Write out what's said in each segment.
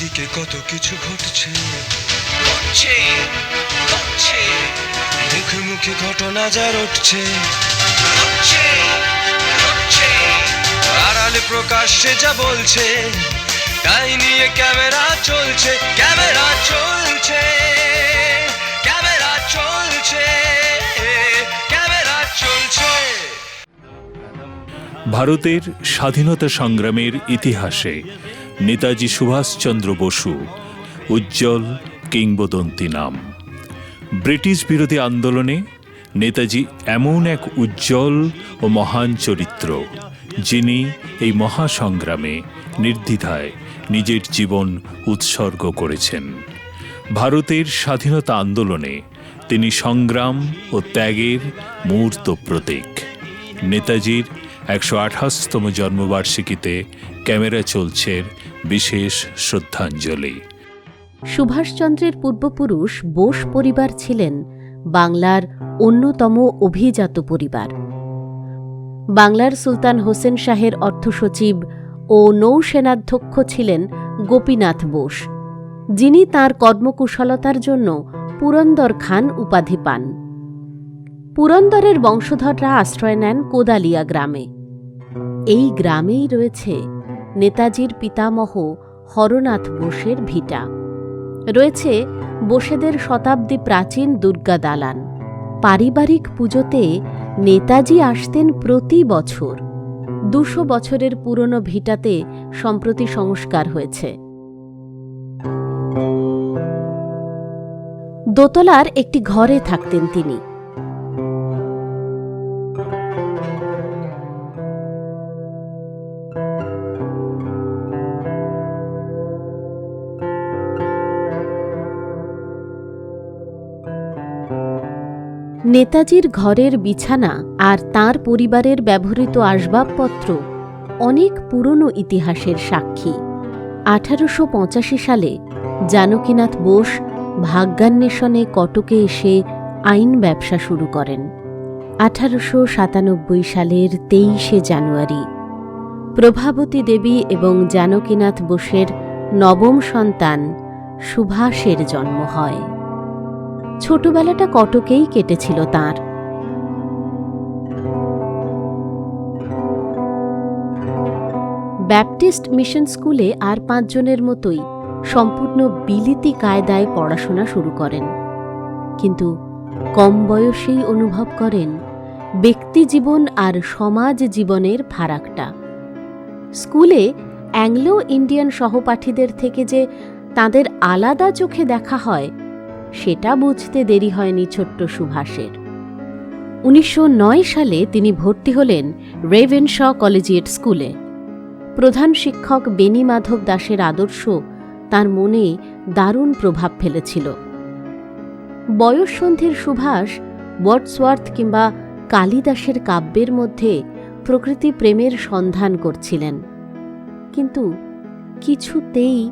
চারিদিকে কত কিছু ঘটছে। ঘটছে ঘটছে। মুখে মুখে ঘটনা যা রটছে। ঘটছে ঘটছে। আড়ালে প্রকাশ্যে যা বলছে তাই নিয়ে ক্যামেরা চলছে ক্যামেরা চলছে ক্যামেরা চলছে ক্যামেরা চলছে। ভারতের স্বাধীনতা সংগ্রামের ইতিহাসে নেতাজি সুভাষচন্দ্র বসু, উজ্জ্বল কিংবদন্তি নাম। ব্রিটিশ বিরোধী আন্দোলনে নেতাজি এমন এক উজ্জ্বল ও মহান চরিত্র, যিনি এই মহাসংগ্রামে নির্দ্বিধায় নিজের জীবন উৎসর্গ করেছেন। ভারতের স্বাধীনতা আন্দোলনে তিনি সংগ্রাম ও ত্যাগের মূর্ত প্রতীক। নেতাজির একশো আঠাশতম জন্মবার্ষিকীতে ক্যামেরা চলছে বিশেষ শ্রদ্ধাঞ্জলি। সুভাষচন্দ্রের পূর্বপুরুষ বোস পরিবার ছিলেন বাংলার অন্যতম অভিজাত পরিবার। বাংলার সুলতান হোসেন শাহের অর্থসচিব ও নৌসেনাধ্যক্ষ ছিলেন গোপীনাথ বোস, যিনি তার কর্মকুশলতার জন্য পুরন্দর খান উপাধি পান। পুরন্দরের বংশধররা আশ্রয় নেন কোদালিয়া গ্রামে। এই গ্রামেই রয়েছে নেতাজির পিতামহ হরনাথ বোসের ভিটা। রয়েছে বোসেদের শতাব্দী প্রাচীন দুর্গা দালান। পারিবারিক পুজোতে নেতাজি আসতেন প্রতি বছর। দুশো বছরের পুরনো ভিটাতে সম্প্রতি সংস্কার হয়েছে। দোতলার একটি ঘরে থাকতেন তিনি। নেতাজির ঘরের বিছানা আর তার পরিবারের ব্যবহৃত আসবাবপত্র অনেক পুরনো ইতিহাসের সাক্ষী। আঠারোশো পঁচাশি সালে জানকীনাথ বোস ভাগ্যান্বেষণে কটকে এসে আইন ব্যবসা শুরু করেন। আঠারোশো সাতানব্বই সালের তেইশে জানুয়ারি প্রভাবতী দেবী এবং জানকীনাথ বোসের নবম সন্তান সুভাষের জন্ম হয়। ছোটবেলাটা কটকেই কেটেছিল তার। ব্যাপটিস্ট মিশন স্কুলে আর পাঁচজনের মতোই সম্পূর্ণ বিলিতি কায়দায় পড়াশোনা শুরু করেন। কিন্তু কম বয়সেই অনুভব করেন ব্যক্তিজীবন আর সমাজ জীবনের ফারাকটা। স্কুলে অ্যাংলো ইন্ডিয়ান সহপাঠীদের থেকে যে তাদের আলাদা চোখে দেখা হয় সেটা বুঝতে দেরি হয়নি ছোট্ট সুভাষের। উনিশশো নয় সালে তিনি ভর্তি হলেন রেভেনশ কলেজিয়েট স্কুলে। প্রধান শিক্ষক বেনি মাধব দাসের আদর্শ তার মনে দারুণ প্রভাব ফেলেছিল। বয়ঃসন্ধির সুভাষ ওয়ার্ডসওয়ার্থ কিংবা কালিদাসের কাব্যের মধ্যে প্রকৃতি প্রেমের সন্ধান করছিলেন। কিন্তু কিছুতেই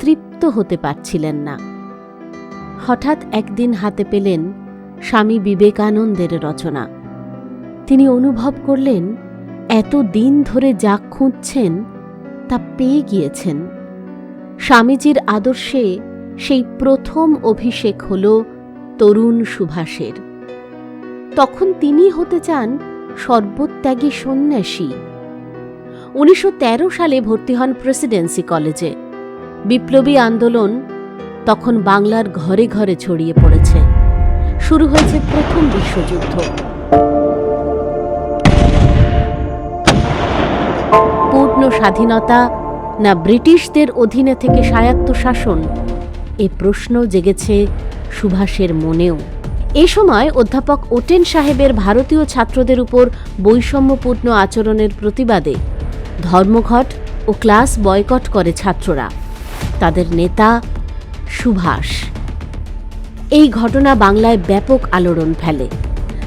তৃপ্ত হতে পারছিলেন না। হঠাৎ একদিন হাতে পেলেন স্বামী বিবেকানন্দের রচনা। তিনি অনুভব করলেন, এত দিন ধরে যা খুঁজছেন, তা পেয়ে গিয়েছেন। স্বামীজির আদর্শে সেই প্রথম অভিষেক হল তরুণ সুভাষের। তখন তিনি হতে চান সর্বত্যাগী সন্ন্যাসী। উনিশশো তেরো সালে ভর্তি হন প্রেসিডেন্সি কলেজে। বিপ্লবী আন্দোলন তখন বাংলার ঘরে ঘরে ছড়িয়ে পড়েছে। শুরু হয়েছে প্রথম বিশ্বযুদ্ধ। পূর্ণ স্বাধীনতা না ব্রিটিশদের অধীনে থেকে স্বায়ত্ত শাসন? এ প্রশ্ন জেগেছে সুভাষের মনেও। এ সময় অধ্যাপক ওটেন সাহেবের ভারতীয় ছাত্রদের উপর বৈষম্যপূর্ণ আচরণের প্রতিবাদে ধর্মঘট ও ক্লাস বয়কট করে ছাত্ররা। তাদের নেতা সুভাষ। এই ঘটনা বাংলায় ব্যাপক আলোড়ন ফেলে।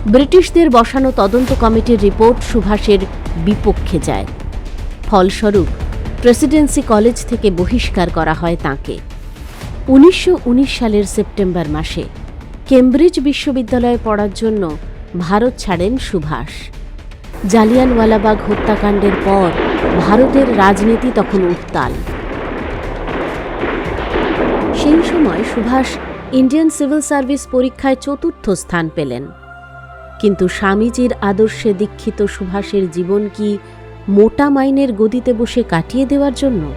ব্রিটিশদের বসানো তদন্ত কমিটির রিপোর্ট সুভাষের বিপক্ষে যায়। ফলস্বরূপ, প্রেসিডেন্সি কলেজ থেকে বহিষ্কার করা হয় তাঁকে। উনিশশো উনিশ সালের সেপ্টেম্বর মাসে কেমব্রিজ বিশ্ববিদ্যালয়ে পড়ার জন্য ভারত ছাড়েন সুভাষ। জালিয়ানওয়ালাবাগ হত্যাকাণ্ডের পর ভারতের রাজনীতি তখন উত্তাল। সেই সময় সুভাষ ইন্ডিয়ান সিভিল সার্ভিস পরীক্ষায় চতুর্থ স্থান পেলেন। কিন্তু স্বামীজির আদর্শে দীক্ষিত সুভাষের জীবন কি মোটা মাইনের গদিতে বসে কাটিয়ে দেওয়ার জন্য?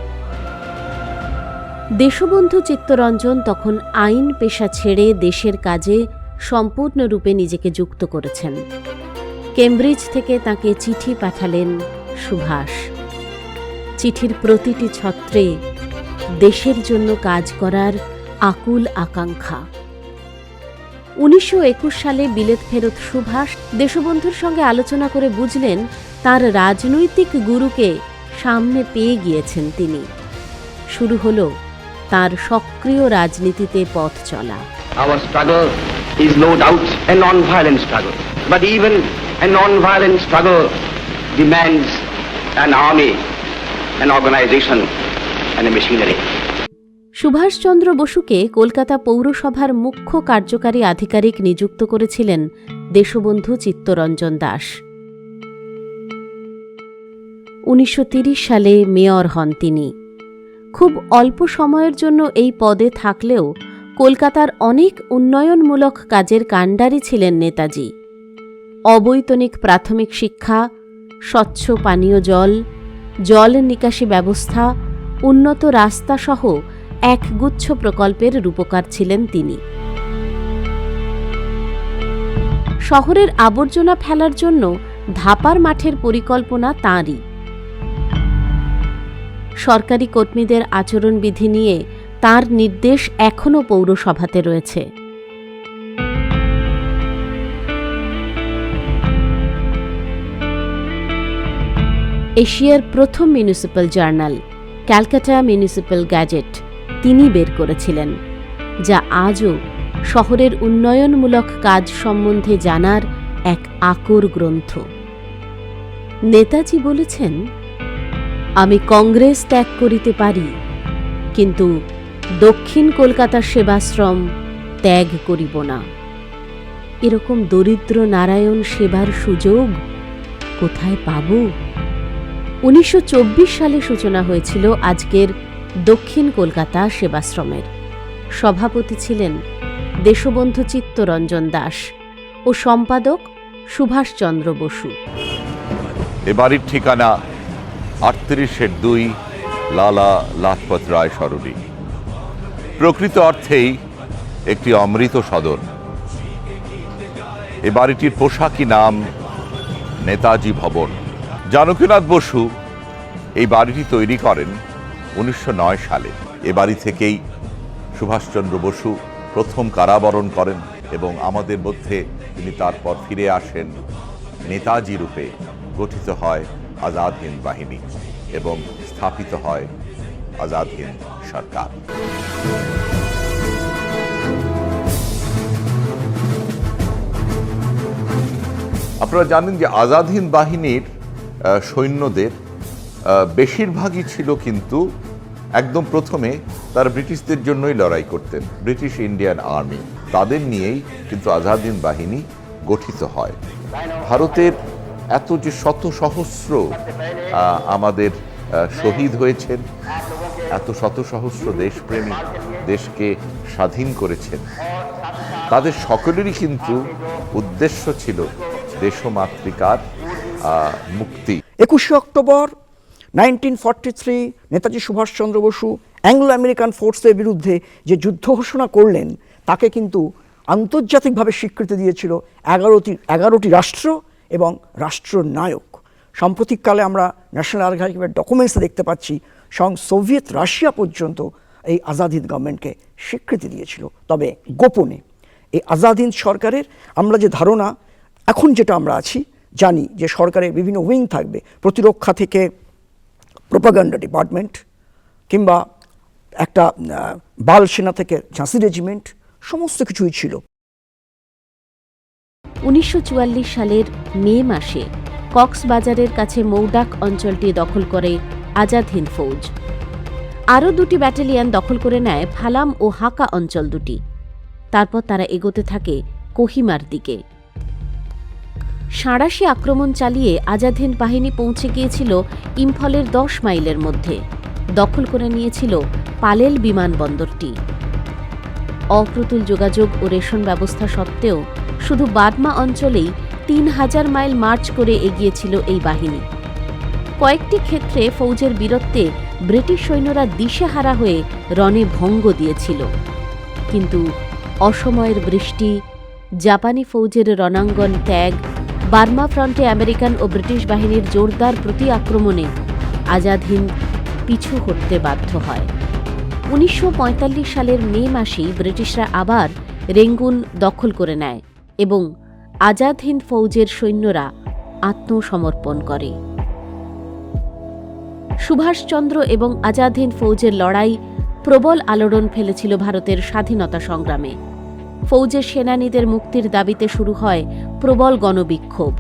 দেশবন্ধু চিত্তরঞ্জন তখন আইন পেশা ছেড়ে দেশের কাজে সম্পূর্ণরূপে নিজেকে যুক্ত করেছেন। কেমব্রিজ থেকে তাকে চিঠি পাঠালেন সুভাষ। চিঠির প্রতিটি ছত্রে দেশের জন্য কাজ করার আকুল আকাঙ্ক্ষা। উনিশশো একুশ সালে বিলেত ফেরত সুভাষ দেশবন্ধুর সঙ্গে আলোচনা করে বুঝলেন তার রাজনৈতিক গুরুকে সামনে পেয়ে গিয়েছেন তিনি। শুরু হলো তার সক্রিয় রাজনীতিতে পথ চলা। An organization, and machinery. Subhash Chandra বসুকে কলকাতা পৌরসভার মুখ্য কার্যকারী আধিকারিক নিযুক্ত করেছিলেন দেশবন্ধু চিত্তরঞ্জন দাস। উনিশশো সালে মেয়র হন তিনি। খুব অল্প সময়ের জন্য এই পদে থাকলেও কলকাতার অনেক উন্নয়নমূলক কাজের কাণ্ডারি ছিলেন নেতাজি। অবৈতনিক প্রাথমিক শিক্ষা, স্বচ্ছ পানীয় জল জল নিকাশি ব্যবস্থা উন্নত রাস্তা সহ একগুচ্ছ প্রকল্পের রূপকার ছিলেন তিনি। শহরের আবর্জনা ফেলার জন্য ধাপার মাঠের পরিকল্পনা তাঁরই। সরকারি কর্মীদের আচরণবিধি নিয়ে তার নির্দেশ এখনও পৌরসভাতে রয়েছে। এশিয়ার প্রথম municipal journal Calcutta municipal gazette তিনি বের করেছিলেন, যা আজও শহরের উন্নয়নমূলক কাজ সম্বন্ধে জানার এক আকর গ্রন্থ। নেতাজি বলেছেন, আমি কংগ্রেস ত্যাগ করিতে পারি, কিন্তু দক্ষিণ কলকাতার সেবাশ্রম ত্যাগ করিব না। এরকম দরিদ্র নারায়ণ সেবার সুযোগ কোথায় পাব? উনিশশো চব্বিশ সালে সূচনা হয়েছিল আজকের দক্ষিণ কলকাতা সেবাশ্রমের। সভাপতি ছিলেন দেশবন্ধু চিত্তরঞ্জন দাস ও সম্পাদক সুভাষচন্দ্র বসু। এ বাড়ির ঠিকানা আটত্রিশের দুই লালা লাজপত রায় সরণি। প্রকৃত অর্থেই একটি অমৃত সদন। এ বাড়িটির পোশাকি নাম নেতাজি ভবন। জানকীনাথ বসু এই বাড়িটি তৈরি করেন উনিশশো নয় সালে। এ বাড়ি থেকেই সুভাষচন্দ্র বসু প্রথম কারাবরণ করেন এবং আমাদের মধ্যে তিনি তারপর ফিরে আসেন নেতাজি রূপে গঠিত হয় আজাদ হিন্দ বাহিনী এবং স্থাপিত হয় আজাদ হিন্দ সরকার। আপনারা জানেন যে আজাদ হিন্দ বাহিনীর সৈন্যদের বেশিরভাগই ছিল কিন্তু একদম প্রথমে তারা ব্রিটিশদের জন্যই লড়াই করতেন, ব্রিটিশ ইন্ডিয়ান আর্মি। তাদের নিয়েই কিন্তু আজাদিন বাহিনী গঠিত হয়। ভারতের এত যে শত সহস্র আমাদের শহীদ হয়েছেন, এত শত সহস্র দেশপ্রেমী দেশকে স্বাধীন করেছেন, তাদের সকলেরই কিন্তু উদ্দেশ্য ছিল দেশমাতৃকার মুক্তি। একুশে October nineteen forty three Netaji Subhas Chandra Bose Anglo American ফোর্সের বিরুদ্ধে যে যুদ্ধ ঘোষণা করলেন, তাকে কিন্তু আন্তর্জাতিকভাবে স্বীকৃতি দিয়েছিল এগারোটি এগারোটি রাষ্ট্র এবং রাষ্ট্রনায়ক। সাম্প্রতিককালে আমরা ন্যাশনাল আর্কাইভের ডকুমেন্টসে দেখতে পাচ্ছি, স্বয়ং সোভিয়েত রাশিয়া পর্যন্ত এই আজাদ হিন্দ গভর্নমেন্টকে স্বীকৃতি দিয়েছিল। তবে গোপনে এই আজাদ হিন্দ সরকারের আমরা যে ধারণা, এখন যেটা আমরা আছি জানি যে সরকারের বিভিন্ন উইং থাকবে, প্রতিরক্ষা থেকে প্রোপাগান্ডা ডিপার্টমেন্ট কিংবা একটা বাল সেনা থেকে ঝাঁসি রেজিমেন্ট সমস্ত কিছুই ছিল। উনিশশো চুয়াল্লিশ সালের মে মাসে কক্সবাজারের কাছে মৌডাক অঞ্চলটি দখল করে আজাদ হিন্দ ফৌজ। আরও দুটি ব্যাটালিয়ন দখল করে নেয় ফালাম ও হাকা অঞ্চল দুটি। তারপর তারা এগোতে থাকে কোহিমার দিকে। সাঁড়াশি আক্রমণ চালিয়ে আজাদ হিন্দ বাহিনী পৌঁছে গিয়েছিল ইম্ফলের দশ মাইলের মধ্যে। দখল করে নিয়েছিল পালেল বিমানবন্দরটি অপ্রতুল যোগাযোগ ও রেশন ব্যবস্থা সত্ত্বেও শুধু বাদমা অঞ্চলেই তিন হাজার মাইল মার্চ করে এগিয়েছিল এই বাহিনী। কয়েকটি ক্ষেত্রে ফৌজের বীরত্বে ব্রিটিশ সৈন্যরা দিশেহারা হয়ে রণে ভঙ্গ দিয়েছিল। কিন্তু অসময়ের বৃষ্টি, জাপানি ফৌজের রণাঙ্গন ত্যাগ বার্মা ফ্রন্টে আমেরিকান ও ব্রিটিশ বাহিনীর জোরদার প্রতি আক্রমণে আজাদ হিন্দ পিছু হটতে বাধ্য হয়। উনিশশো পঁয়তাল্লিশ সালের মে মাসেই ব্রিটিশরা আবার রেঙ্গুন দখল করে নেয় এবং আজাদ হিন্দ ফৌজের সৈন্যরা আত্মসমর্পণ করে। সুভাষচন্দ্র এবং আজাদ হিন্দ ফৌজের লড়াই প্রবল আলোড়ন ফেলেছিল ভারতের স্বাধীনতা সংগ্রামে। ফৌজের সেনানীদের মুক্তির দাবিতে শুরু হয় প্রবল গণবিক্ষোভ।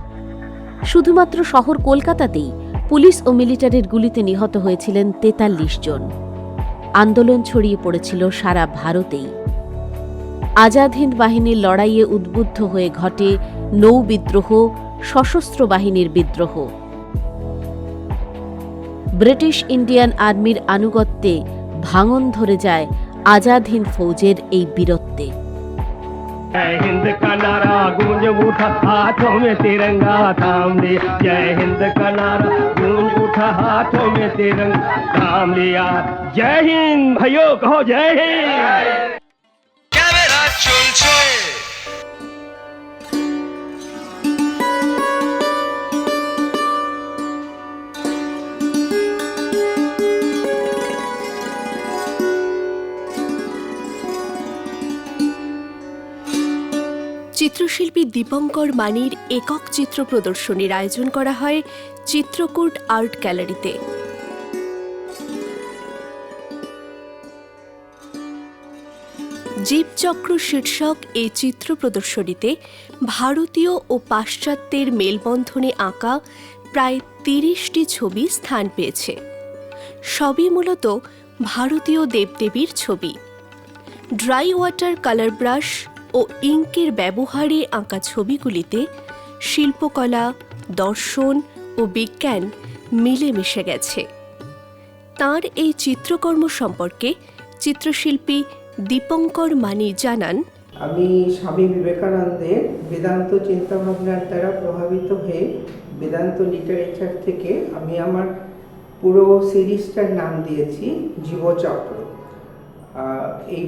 শুধুমাত্র শহর কলকাতাতেই পুলিশ ও মিলিটারির গুলিতে নিহত হয়েছিলেন তেতাল্লিশ জন। আন্দোলন ছড়িয়ে পড়েছিল সারা ভারতেই। আজাদ হিন্দ বাহিনীর লড়াইয়ে উদ্বুদ্ধ হয়ে ঘটে নৌ বিদ্রোহ, সশস্ত্র বাহিনীর বিদ্রোহ। ব্রিটিশ ইন্ডিয়ান আর্মির আনুগত্যে ভাঙন ধরে যায় আজাদ হিন্দ ফৌজের এই বীরত্বে। जय हिंद का नारा, गूंज उठा हाथों में तिरंगा थाम ले जय हिंद का नारा, गूंज उठा हाथों में तिरंगा थाम लिया जय हिंद भैयो कहो जय हिंद। চিত্রশিল্পী দীপঙ্কর মানির একক চিত্র প্রদর্শনীর আয়োজন করা হয় চিত্রকূট আর্ট গ্যালারিতে। জীবচক্র শীর্ষক এই চিত্র প্রদর্শনীতে ভারতীয় ও পাশ্চাত্যের মেলবন্ধনে আঁকা প্রায় তিরিশটি ছবি স্থান পেয়েছে। সবই মূলত ভারতীয় দেবদেবীর ছবি। ড্রাই ওয়াটার কালার ব্রাশ ও ইঙ্কের ব্যবহারে আঁকা ছবিগুলিতে শিল্পকলা, দর্শন ও বিজ্ঞান মিলেমিশে গেছে। তার এই চিত্রকর্ম সম্পর্কে চিত্রশিল্পী দীপঙ্কর মানি জানান, আমি স্বামী বিবেকানন্দের বেদান্ত চিন্তাভাবনার দ্বারা প্রভাবিত হয়ে বেদান্ত লিটারেচার থেকে আমি আমার পুরো সিরিজটার নাম দিয়েছি, জীবচক্র। এই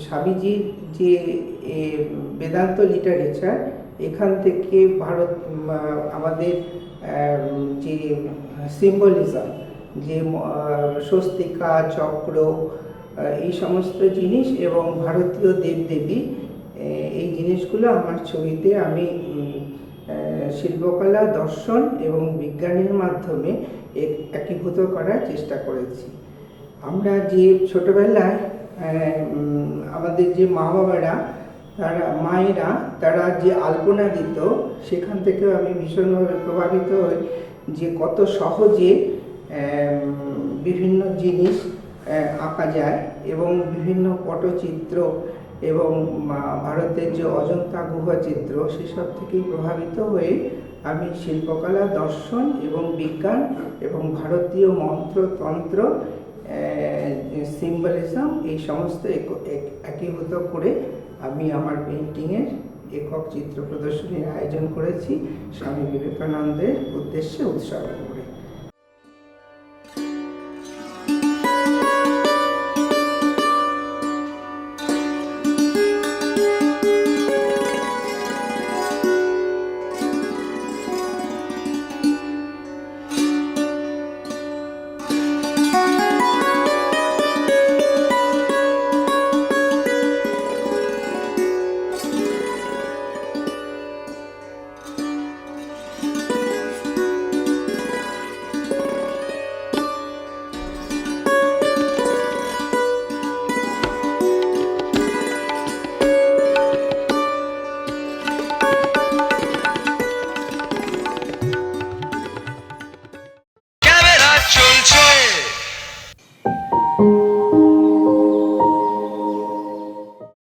স্বামীজির যে বেদান্ত লিটারেচার এখান থেকে ভারত আমাদের যে সিম্বলিজম যে স্বস্তিকা, চক্র এই সমস্ত জিনিস এবং ভারতীয় দেবদেবী এই জিনিসগুলো আমার ছবিতে আমি শিল্পকলা, দর্শন এবং বিজ্ঞানের মাধ্যমে এক- একীভূত করার চেষ্টা করেছি। আমরা যে ছোটবেলায় আমাদের যে মা বাবারা তারা, মায়েরা, তারা যে আলপনা দিত, সেখান থেকেও আমি ভীষণভাবে প্রভাবিত হই যে কত সহজে বিভিন্ন জিনিস আঁকা যায় এবং বিভিন্ন পটচিত্র এবং ভারতের যে অজন্তা গুহা চিত্র, সেসব থেকেই প্রভাবিত হয়ে আমি শিল্পকলা, দর্শন এবং বিজ্ঞান এবং ভারতীয় মন্ত্রতন্ত্র সিম্বলিজম এই সমস্ত এক- এক- একীভূত করে আমি আমার পেন্টিংয়ের একক চিত্র প্রদর্শনীর আয়োজন করেছি স্বামী বিবেকানন্দের উদ্দেশ্যে উৎসর্গ করে।